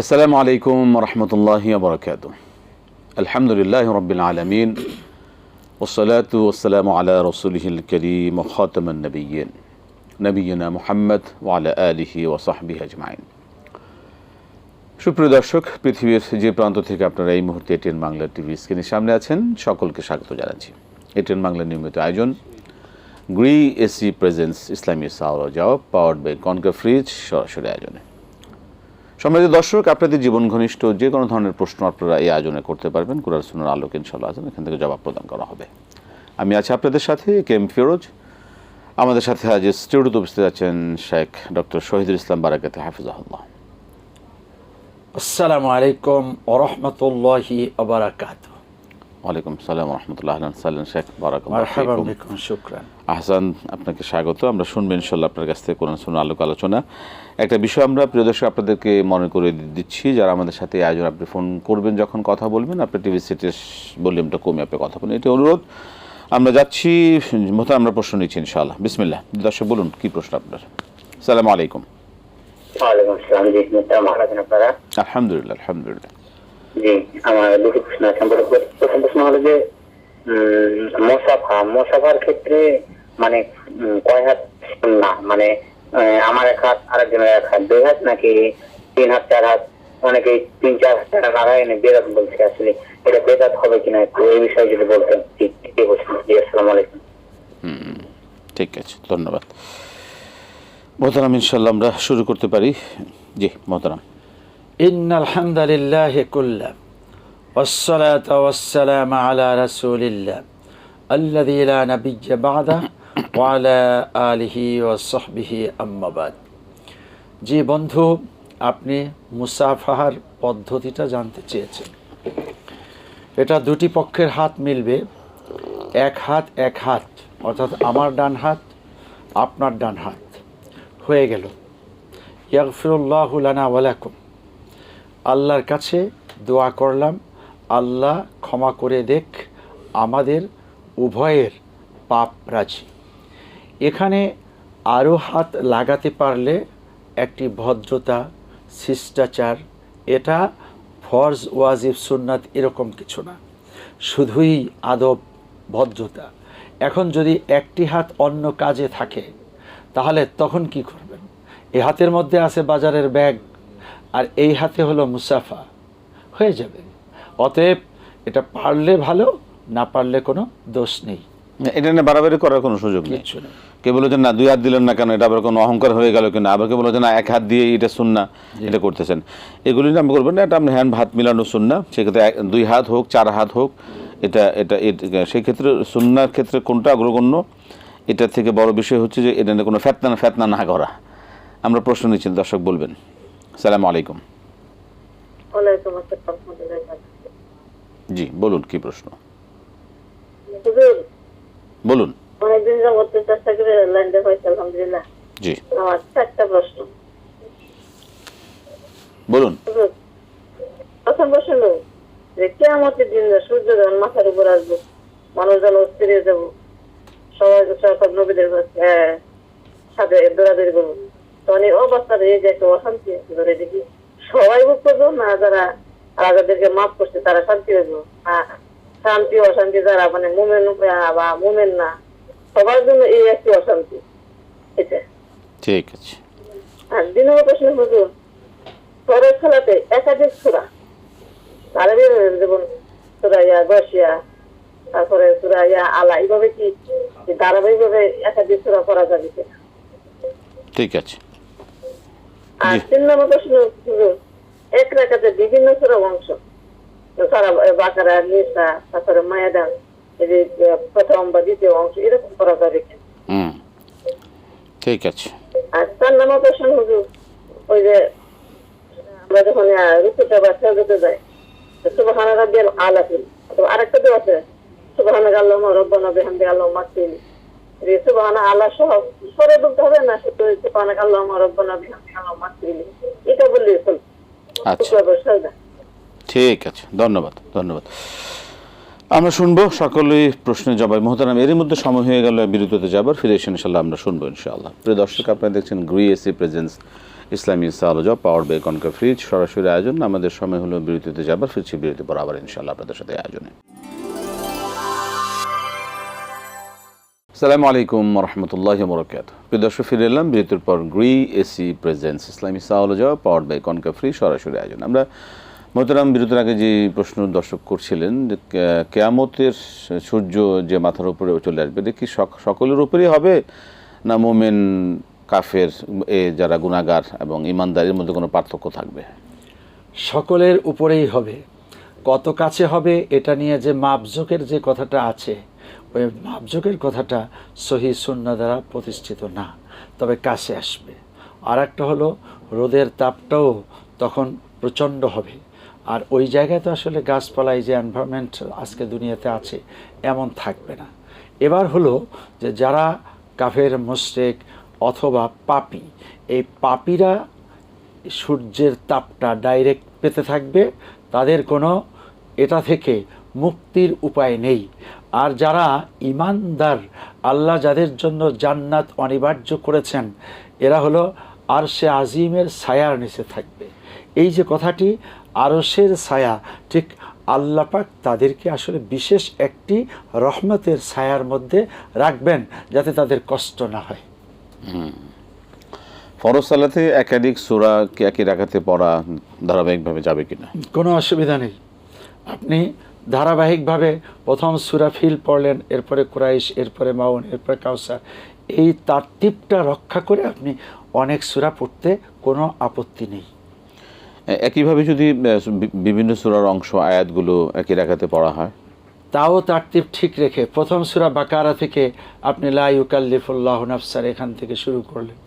আসসালামু আলাইকুম রহমতুল্লাহি বরকাত আলহামদুলিল্লাহ রবিল আলমিন ওসলাত ওসালাম আলা রসুলহিল করিম খতমন নবীন নবীনা মোহাম্মদ ওয়ালা আলিহি ওসাহবি আজমাইন সুপ্রিয় দর্শক, পৃথিবীর যে প্রান্ত থেকে আপনারা এই মুহূর্তে এটিএন বাংলা টিভি স্ক্রিনের সামনে আছেন, সকলকে স্বাগত জানাচ্ছি। এটিএন বাংলা নিয়মিত আয়োজন, গ্রি এসি প্রেজেন্স, ইসলামী সাওরা জবাব পাওয়ার্ড বাই কনকা ফ্রিজ সরাসরি আয়োজনে। সম্মানিত দর্শক, আপনাদের জীবন ঘনিষ্ঠ যে কোনো ধরনের প্রশ্ন আপনারা এই আয়োজনে করতে পারবেন। কুরার সুনার আলোক ইনশাল্লাহ আছেন, এখান থেকে জবাব প্রদান করা হবে। আমি আছি আপনাদের সাথে কে এম ফিরোজ। আমাদের সাথে আজ স্টুডিওতে উপস্থিত আছেন শেখ ডক্টর শহীদুল ইসলাম বারাকাতে হাফিজাহুল্লাহ। আসসালামু আলাইকুম ওরহমতুল্লাহি আবরাকাত ওয়ালাইকুম সালাম রহমতুল্লাহ আহলান সাল্লাম শেখ বারাকাত আহসান আপনাকে স্বাগত। আমরা শুনব ইনশাল্লাহ আপনার কাছ থেকে কোরআন শুনে আলোক আলোচনা। একটা বিষয় আমরা প্রিয় দর্শক আপনাদেরকে মনে করে দিচ্ছি যারা আমাদের সাথে আয়োজন আপনি ফোন করবেন যখন কথা বলবেন আপনি টিভি সেটের ভলিউমটা কমে আপনি কথা বলুন এটি অনুরোধ আমরা যাচ্ছি মতো আমরা প্রশ্ন নিচ্ছি ইনশাআল্লাহ। বিসমিল্লাহ দর্শক বলুন কি প্রশ্ন আপনার? সালাম আলাইকুম। আলহামদুলিল্লাহ আলহামদুলিল্লাহ। জি প্রথম প্রশ্ন হলো যে মোসাফা মোসাফার ক্ষেত্রে মানে কয় হাত না মানে আমার এক হাত আরেকজনের এক হাত দুই হাত নাকি তিন হাত চার হাত অনেকে তিন চার হাত লাগায় এনে বেদাত বলছে আসলে এটা বেদাত হবে কিনা একটু এই বিষয়ে যদি বলতেন আসসালামু আলাইকুম ঠিক আছে, ধন্যবাদ। মোহতারাম, ইনশাল্লাহ আমরা শুরু করতে পারি। জি, মোহতারাম। إن الحمد لله كله والصلاة والسلام على رسول الله الذي لا نبي بعده وعلى آله وصحبه أما بعد জি বন্ধু আপনি মুসাফাহার পদ্ধতিটা জানতে চেয়েছেন এটা দুটি পক্ষের হাত মিলবে এক হাত এক হাত অর্থাৎ আমার ডান হাত আপনার ডান হাত হয়ে গেল ইয়াগফিরুল্লাহু লানা ওয়ালাকুম আল্লাহর কাছে দোয়া করলাম, আল্লাহ ক্ষমা করে দেখ, আমাদের উভয়ের পাপ রাজি। এখানে আরও হাত লাগাতে পারলে একটি ভদ্রতা, শিষ্টাচার, এটা ফরজ, ওয়াজিব, সুন্নাত এরকম কিছু না। শুধুই আদব, ভদ্রতা। এখন যদি একটি হাত অন্য কাজে থাকে, তাহলে তখন কি করবেন? এ হাতের মধ্যে আছে বাজারের ব্যাগ আর এই হাতে হলো মুসাফা। হয়ে যাবে। অতএব এটা পারলে ভালো না পারলে কোনো দোষ নেই। এটা নিয়ে বাড়াবাড়ি করার কোনো সুযোগ নেই। কে বলেছেন না দুই হাত দিলেন না কেন? এটা আবার কোনো অহংকার হয়ে গেল কিনা? আবার কে বলেছেন না এক হাত দিয়ে এটা শুননা এটা করতেছেন। এগুলি না আমি করবেন না এটা আপনি হ্যান্ড হাত মিলানো শুননা সেক্ষেত্রে দুই হাত হোক চার হাত হোক এটা এটা এট- সেই ক্ষেত্রে সুন্নার ক্ষেত্রে কোনটা অগ্রগণ্য? এটা থেকে বড় বিষয় হচ্ছে যে এটা নিয়ে কোনো ফেতনা ফেতনা না করা। আমরা প্রশ্ন নিচ্ছি দর্শক বলবেন। সালাম আলাইকুম। জি বলুন কি প্রশ্ন? বলুন। অনেকদিন যাবত চেষ্টা করে লাইনটা পাইছি আলহামদুলিল্লাহ। জি। আমার চারটা প্রশ্ন। বলুন। প্রথম প্রশ্ন যে কেয়ামতের দিন সূর্য যখন মাথার উপর আসবে মানুষ যেন অস্থির হয়ে যাব। সবাই সব নবীদের সাথে দৌড়াদৌড়ি করব। তখন এই অবস্থাটা এই যে একটা অশান্তি ধরে দেখি সবাই ভোগ করব না যারা রাজাদেরকে মাফ করছে তারা শান্তি হইব না শান্তি অশান্তি যারা মানে মুমেন বা মুমেন না সবার জন্য এই একটি অশান্তি। এটা। ঠিক আছে। আর নম্বর প্রশ্ন হুজুর পরের খেলাতে একাধিক সুরা। আরবি যেমন সুরাইয়া গসিয়া তারপরে সুরাইয়া আলা এইভাবে কি ধারাবাহিক ভাবে একাধিক সুরা করা যাবে ঠিক আছে। আর। তিন নম্বর প্রশ্ন এক রেখাতে বিভিন্ন সুরা অংশ সারা বাকারা নিসা তারপরে মায়াদান এই যে প্রথম বা দ্বিতীয় অংশ এরকম করা যাবে? ঠিক আছে আর চার নম্বর প্রশ্ন হুজুর ওই যে আমরা যখন ঋতুটা বা যাই সুবাহানা রাব্বিয়াল অথবা আরেকটা তো আছে সুবাহানা আল্লাহ রব্বানা বিহামদি আল্লাহ সুবাহানা আল্লাহ সহ সরে বলতে হবে না শুধু সুবাহানা আল্লাহ রব্বানা বিহামদি আল্লাহ এটা বললেই চল আচ্ছা। ঠিক আছে ধন্যবাদ ধন্যবাদ। আমরা শুনব সকলেই প্রশ্নের জবাব। মহতারাম এরই মধ্যে সময় হয়ে গেল বিরতিতে যাবার। ফিরে এসে ইনশাল্লাহ আমরা শুনব ইনশাআল্লাহ। প্রিয় দর্শক আপনারা দেখছেন গ্রি এসি প্রেজেন্স ইসলামী সালজা পাওয়ার বে কনকা ফ্রিজ। সরাসরি আয়োজন আমাদের সময় হলো বিরতিতে যাবার। ফিরছি বিরতি পর আবার ইনশাল্লাহ আপনাদের সাথে আয়োজনে। সালামু আলাইকুম রহমতুল্লাহ বরকাত প্রিয় দর্শক, ফিরে এলাম বিরতির পর গ্রি এসি প্রেজেন্স ইসলামী সাওলজা পাওয়ার বাই কনকা ফ্রি সরাসরি আয়োজন। আমরা মোহতারাম বিরতির আগে যে প্রশ্ন দর্শক করছিলেন যে কেয়ামতের সূর্য যে মাথার উপরে চলে আসবে সক- সকলের উপরেই হবে? না মোমেন, কাফের, এ যারা গুণাগার এবং ইমানদারের মধ্যে কোনো পার্থক্য থাকবে? সকলের উপরেই হবে। কত কাছে হবে এটা নিয়ে যে মাপজোকের যে কথাটা আছে ওই মাপজোকের কথাটা সহি শূন্য দ্বারা প্রতিষ্ঠিত না। তবে কাছে আসবে। আর একটা হলো, রোদের তাপটাও তখন প্রচণ্ড হবে। আর ওই জায়গায় তো আসলে গাছপালায় যে এনভায়রনমেন্ট আজকে দুনিয়াতে আছে, এমন থাকবে না। এবার হলো যে যারা কাফের, মুশরিক অথবা পাপি, এই পাপিরা সূর্যের তাপটা ডাইরেক্ট পেতে থাকবে। তাদের কোনো এটা থেকে মুক্তির উপায় নেই। আর যারা ইমানদার আল্লাহ যাদের জন্য জান্নাত অনিবার্য করেছেন এরা হলো আরশে আজিমের ছায়ার নিচে থাকবে। এই যে কথাটি আরশের ছায়া ঠিক আল্লাপাক তাদেরকে আসলে বিশেষ একটি রহমতের ছায়ার মধ্যে রাখবেন যাতে তাদের কষ্ট না হয়। ফরজ সালাতে একাধিক সুরা কি একই রাখাতে পড়া ধারাবাহিকভাবে যাবে কিনা? কোনো অসুবিধা নেই। আপনি ধারাবাহিকভাবে প্রথম সুরা ফিল পড়লেন এরপরে কুরাইশ এরপরে মাউন এরপরে কাউসার। এই তারটিপটা রক্ষা করে আপনি অনেক সুরা পড়তে কোনো আপত্তি নেই। একইভাবে যদি বিভিন্ন সুরার অংশ আয়াতগুলো একই রাখাতে পড়া হয়? তাও তারটিপ ঠিক রেখে প্রথম সুরা বাকারা থেকে আপনি লা ইউকাল্লিফুল্লাহ নাফসার এখান থেকে শুরু করলেন।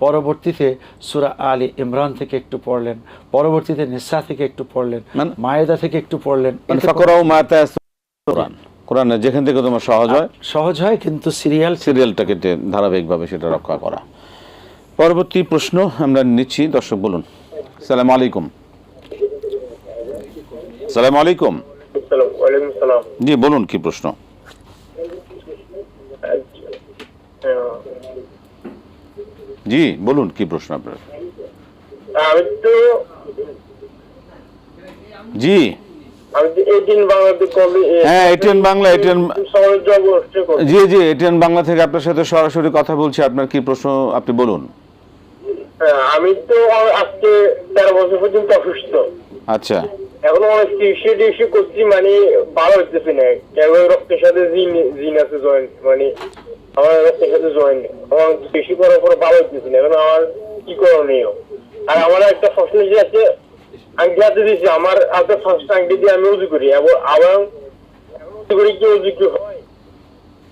পরবর্তীতে সুরা আলী ইমরান থেকে একটু পড়লেন পরবর্তীতে নিসা থেকে একটু পড়লেন মানে- মায়েদা থেকে একটু পড়লেন মানে কোরআন। যেখান থেকে তোমার সহজ হয়। সহজ হয় কিন্তু সিরিয়াল সিরিয়ালটাকে ধারাবাহিকভাবে সেটা রক্ষা করা। পরবর্তী প্রশ্ন আমরা নিচ্ছি দর্শক বলুন। সালাম আলাইকুম। সালাম আলাইকুম। জি বলুন কি প্রশ্ন? জি বলুন কি প্রশ্ন আপনার? জি। হ্যাঁ, 18 বাংলা, 18 সমাজ জব অনুষ্ঠান করব। জি জি এটিএন বাংলা থেকে আপনার সাথে সরাসরি কথা বলছি আপনার কি প্রশ্ন আপনি বলুন। আমি তো আজকে তেরো বছর পর্যন্ত অসুস্থ। আচ্ছা। এখন অনেক চিকিৎসা টিকিৎসা করছি মানে ভালো হইতেছে না। রক্তের সাথে জিন জিন আছে জয়েন্ট মানে আমার সাথে জয়েন্ট আমার চিকিৎসা করার পরে ভালো হইতেছে না এখন আমার কি করণীয়? আর আমার একটা ফসল আছে আংটি উজু আবার উজু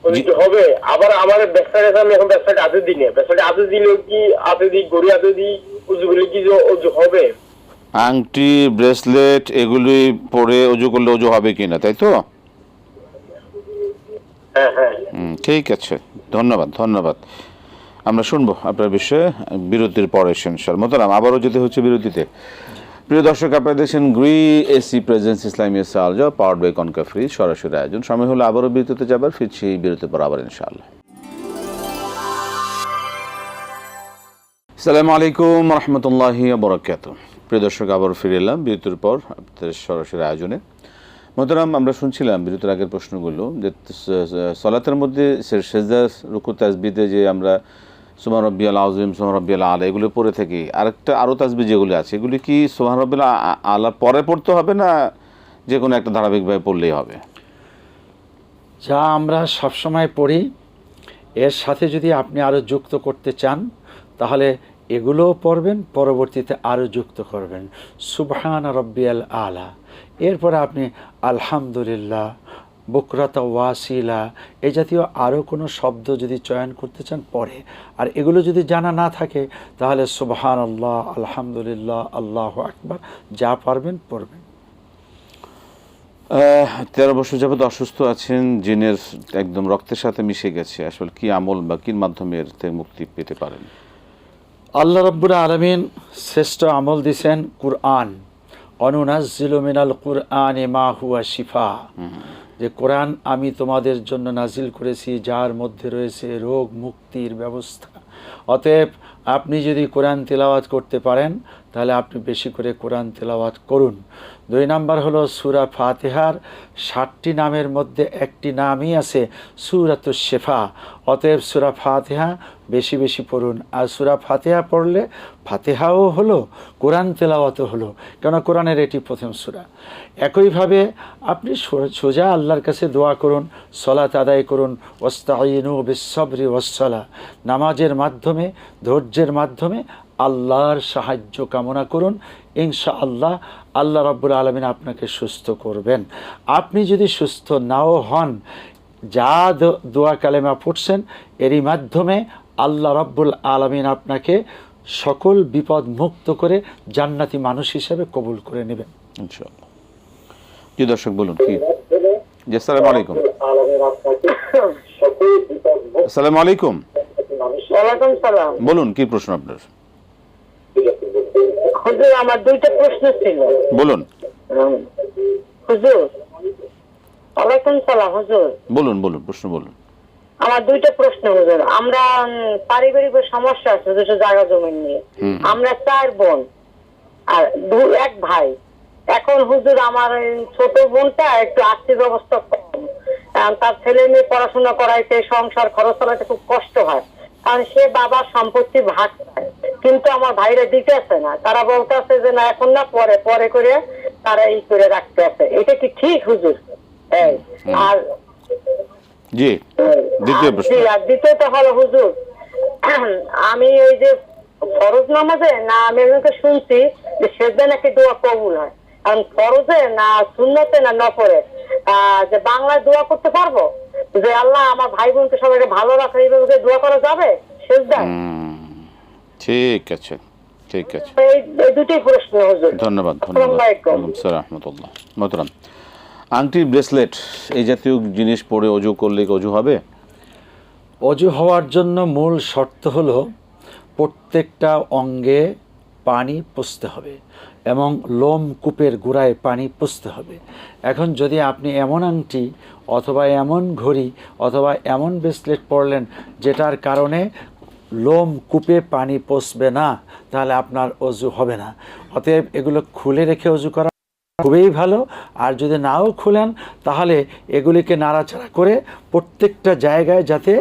উজু হবে? আবার আমার ব্যবসাটা আমি এখন ব্যবসাটা হাতে দিই না। ব্যবসাটা হাতে দিলেও কি হাতে দিই গড়ি দিই, উজু করলে কি উজু হবে? আংটি, ব্রেসলেট, এগুলি পরে অজু করলে অজু হবে কিনা, তাই তো? ঠিক আছে। ধন্যবাদ ধন্যবাদ। আমরা শুনব আপনার বিষয়ে বিরতির পরে সেন্সার মোতারাম আবারও যেতে হচ্ছে বিরতিতে। প্রিয় দর্শক, আপনারা দেখছেন গ্রি এসি প্রেজেন্স ইসলামী সালজা পাওয়ার বাই কনকা ফ্রি সরাসরি আয়োজন। সময় হলো আবারও বিরতিতে যাবার, ফিরছি বিরতির পর আবার ইনশাআল্লাহ। সালামু আলাইকুম রহমতুল্লাহি বরকাত প্রিয় দর্শক আবার ফিরে এলাম বিরতির পর আপনাদের সরাসরি আয়োজনে। মোহতারাম, আমরা শুনছিলাম বিরতির আগের প্রশ্নগুলো যে সলাতের মধ্যে সেজদা, রুকু তাসবিতে যে আমরা সুমান রব্বিয়াল আজম সুমান রব্বিয়াল আলা, এগুলো পড়ে থাকি। আরেকটা আরও তাসবি যেগুলি আছে, এগুলি কি সুমান রব্বিয়াল আ- আলার পরে পড়তে হবে না যে কোনো একটা ধারাবাহিকভাবে পড়লেই হবে? যা আমরা সবসময় পড়ি, এর সাথে যদি আপনি আরও যুক্ত করতে চান, তাহলে এগুলোও পড়বেন, পরবর্তীতে আরও যুক্ত করবেন। সুবহান রব্বিয়াল আলা। এরপরে আপনি আলহামদুলিল্লাহ বকরাতা ওয়াসিলা এ জাতীয় আরও কোনো শব্দ যদি চয়ন করতে চান পরে। আর এগুলো যদি জানা না থাকে তাহলে সুবহান আল্লাহ আলহামদুলিল্লাহ আল্লাহ আকবার যা পারবেন পড়বেন। তেরো বছর যাবত অসুস্থ আছেন জিনের একদম রক্তের সাথে মিশে গেছে আসলে কি আমল বা কির মাধ্যমে এর থেকে মুক্তি পেতে পারেন? আল্লাহ রব্বুর আলমিন শ্রেষ্ঠ আমল দিছেন কুরআন। অনুনাজিল মিনাল কুরআন মা হুয়া শিফা। যে কোরআন আমি তোমাদের জন্য নাজিল করেছি, যার মধ্যে রয়েছে রোগ মুক্তির ব্যবস্থা। অতএব আপনি যদি কোরআন তেলাওয়াত করতে পারেন তাহলে আপনি বেশি করে কোরআন তেলাওয়াত করুন। দুই নাম্বার হলো সুরা ফাতেহার, ষাটটি নামের মধ্যে একটি নামই আছে সুরাত শেফা। অতএব সুরা ফাতেহা বেশি বেশি পড়ুন। আর সুরা ফাতেহা পড়লে ফাতেহাও হলো, কোরআন তেলাওয়াতও হলো কেন কোরআনের এটি প্রথম সুরা। একইভাবে আপনি সোজা আল্লাহর কাছে দোয়া করুন, সলাত আদায় করুন ওস্তাইনু বিশ্বরি ওসলা নামাজের মাধ্যমে, ধৈর্যের মাধ্যমে আল্লাহর সাহায্য কামনা করুন। ইনশা আল্লাহ আল্লাহ রব্বুল আলমিন আপনাকে সুস্থ করবেন। আপনি যদি সুস্থ নাও হন যা দ- দোয়া কালেমা পড়ছেন এরই মাধ্যমে আল্লাহ রব্বুল আলমিন আপনাকে সকল বিপদ মুক্ত করে জান্নাতি মানুষ হিসেবে কবুল করে নেবেন। ইনশাআল্লাহ। জি দর্শক বলুন কি? জি আসসালামু আলাইকুম। আসসালামু আলাইকুম। বলুন কি প্রশ্ন আপনার? হুজুর আমার দুইটা প্রশ্ন ছিল। বলুন। হুজুর ওয়ালাইকুম সালাম হুজুর। বলুন বলুন প্রশ্ন বলুন। আমার দুইটা প্রশ্ন হুজুর। আমরা পারিবারিক সমস্যা আছে দুটো জায়গা জমি নিয়ে। আমরা চার বোন আর দু এক ভাই। এখন হুজুর আমার ছোট বোনটা একটু আর্থিক অবস্থা কম। তার ছেলে মেয়ে পড়াশোনা করাইতে সংসার খরচ চালাতে খুব কষ্ট হয়। কারণ সে বাবার সম্পত্তি ভাগ পায়। কিন্তু আমার ভাইরা দিতেছে না। তারা বলতেছে যে না এখন না পরে পরে করে তারা এই করে রাখতে আছে এটা কি ঠিক হুজুর? আর জি দ্বিতীয় প্রশ্ন। আর দ্বিতীয়টা হলো হুজুর আমি ওই যে ফরজ নামাজে না আমি একজনকে শুনছি যে সেজদা নাকি দোয়া কবুল হয়। কারণ ফরজে না শূন্যতে না নপরে যে বাংলায় দোয়া করতে পারব? যে আল্লাহ আমার ভাই বোনকে সবাইকে ভালো রাখা এইভাবে দোয়া করা যাবে? সেজদায়? হুম, ঠিক আছে ঠিক আছে। এই এই দুটোই প্রশ্ন হুজুর ধন্যবাদ ধন্যবাদ। রহমতুল্লাহ। মোহতরাম আংটি ব্রেসলেট এই জাতীয় জিনিস পরে অজু করলে অজু হবে? অজু হওয়ার জন্য মূল শর্ত হলো প্রত্যেকটা অঙ্গে পানি পুষতে হবে এবং লোম কূপের গোড়ায় পানি পুষতে হবে। এখন যদি আপনি এমন আংটি অথবা এমন ঘড়ি অথবা এমন ব্রেসলেট পরলেন যেটার কারণে লোম কূপে পানি পচবে না তাহলে আপনার অজু হবে না। অতএব এগুলো খুলে রেখে অজু করা খুবই ভালো। আর যদি নাও খুলেন তাহলে এগুলিকে নাড়াচাড়া করে প্রত্যেকটা জায়গায় যাতে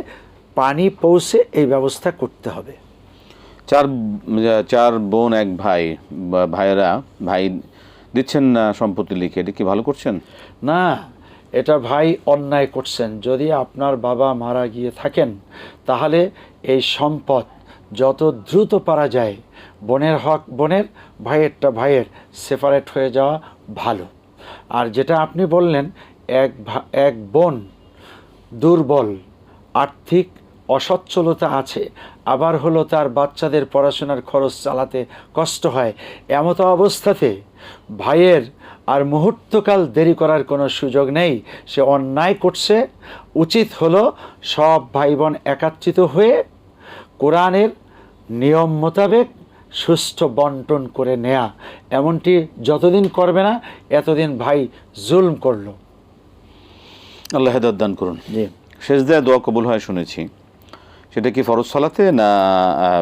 পানি পৌঁছে এই ব্যবস্থা করতে হবে। চার চার বোন এক ভাই ভাইয়েরা ভাই দিচ্ছেন না সম্পত্তি লিখে এটা কি ভালো করছেন? না এটা ভাই অন্যায় করছেন। যদি আপনার বাবা মারা গিয়ে থাকেন, তাহলে এই সম্পদ যত দ্রুত পারা যায়, বোনের হক, বোনের ভাইয়েরটা ভাইয়ের সেপারেট হয়ে যাওয়া ভালো। আর যেটা আপনি বললেন, এক এক বোন দুর্বল, আর্থিক অসচ্ছলতা আছে, আবার হলো তার বাচ্চাদের পড়াশোনার খরচ চালাতে কষ্ট হয়, এমতো অবস্থাতে ভাইয়ের আর মুহূর্তকাল দেরি করার কোনো সুযোগ নেই। সে অন্যায় করছে। উচিত হলো সব ভাই বোন একাত্রিত হয়ে কোরআনের নিয়ম মোতাবেক সুষ্ঠু বন্টন করে নেয়া। এমনটি যতদিন করবে না এতদিন ভাই জুলম করল। আল্লাহ দান করুন। জি। শেষ দেয়া দোয়া কবুল হয় শুনেছি। সেটা কি ফরজ সালাতে না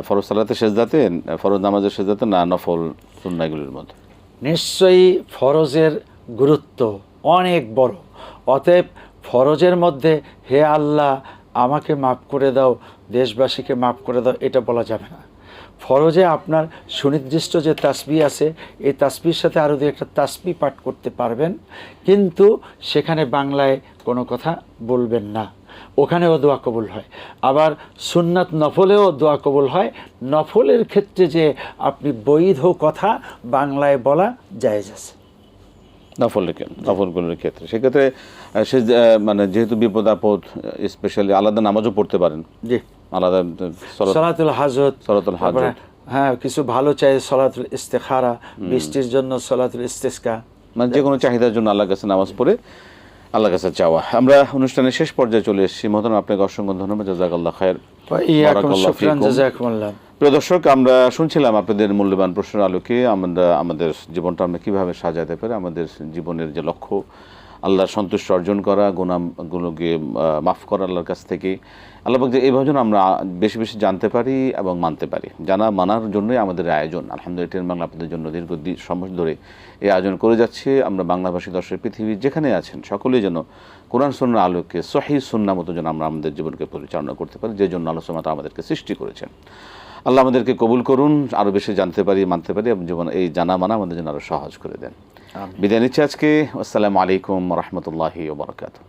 ফরজ সালাতে শেষদাতে ফরজ নামাজের শেষদাতে না নফল সুন্নাগুলির মধ্যে? নিশ্চয়ই ফরজের গুরুত্ব অনেক বড়। অতএব ফরজের মধ্যে হে আল্লাহ, আমাকে মাফ করে দাও, দেশবাসীকে মাফ করে দাও, এটা বলা যাবে না। ফরজে আপনার সুনির্দিষ্ট যে তাসবি আছে, এই তাসবির সাথে আরও দু একটা তাসবি পাঠ করতে পারবেন, কিন্তু সেখানে বাংলায় কোনো কথা বলবেন না। ওখানেও দোয়া কবুল হয়। আবার সুন্নাত নফলেও দোয়া কবুল হয়। নফলের ক্ষেত্রে যে আপনি বৈধ কথা বাংলায় বলা জায়েজ আছে। নফলের ক্ষেত্রে নফলগুলোর ক্ষেত্রে। সেক্ষেত্রে আহ, মানে যেহেতু বিপদ আপদ স্পেশালি আলাদা নামাজও পড়তে পারেন। জি। আলাদা সলাতুল হাজত সলাতুল হাজত। হ্যাঁ কিছু ভালো চাই সলাতুল ইস্তেখারা বৃষ্টির জন্য সলাতুল ইস্তেস্কা মানে যে কোনো চাহিদার জন্য আল্লাহর কাছে নামাজ পড়ে। আল্লাহর কাছে চাওয়া। আমরা অনুষ্ঠানের শেষ পর্যায়ে চলে এসেছি। মতন আপনাকে অসংখ্য ধন্যবাদ। জাজাকাল্লাহ খায়ের। প্রিয় দর্শক আমরা শুনছিলাম আপনাদের মূল্যবান প্রশ্নের আলোকে। আমরা আমাদের জীবনটা আমরা কীভাবে সাজাতে পারি? আমাদের জীবনের যে লক্ষ্য আল্লাহর সন্তুষ্ট অর্জন করা গুণাগুলোকে মাফ করা আল্লাহর কাছ থেকে। আল্লাহ যে এইভাবে যেন আমরা বেশি বেশি জানতে পারি এবং মানতে পারি। জানা, মানার জন্যই আমাদের আয়োজন। আলহামদুলিল্লাহ টেন বাংলা আপনাদের জন্য দীর্ঘ সময় ধরে এই আয়োজন করে যাচ্ছে। আমরা বাংলাভাষী দর্শক পৃথিবীর যেখানে আছেন, সকলেই যেন কোরআন সন্ন্যার আলোকে সহি সুন্না মতো যেন আমরা আমাদের জীবনকে পরিচালনা করতে পারি যে জন্য আলোচনা আমাদেরকে সৃষ্টি করেছেন। আল্লাহ আমাদেরকে কবুল করুন আরও বেশি জানতে পারি মানতে পারি এবং জীবন এই জানা মানা আমাদের জন্য আরও সহজ করে দেন। বিদায় নিচ্ছি আজকে। আসসালামু আলাইকুম রহমতুল্লাহি ওবরাকাতু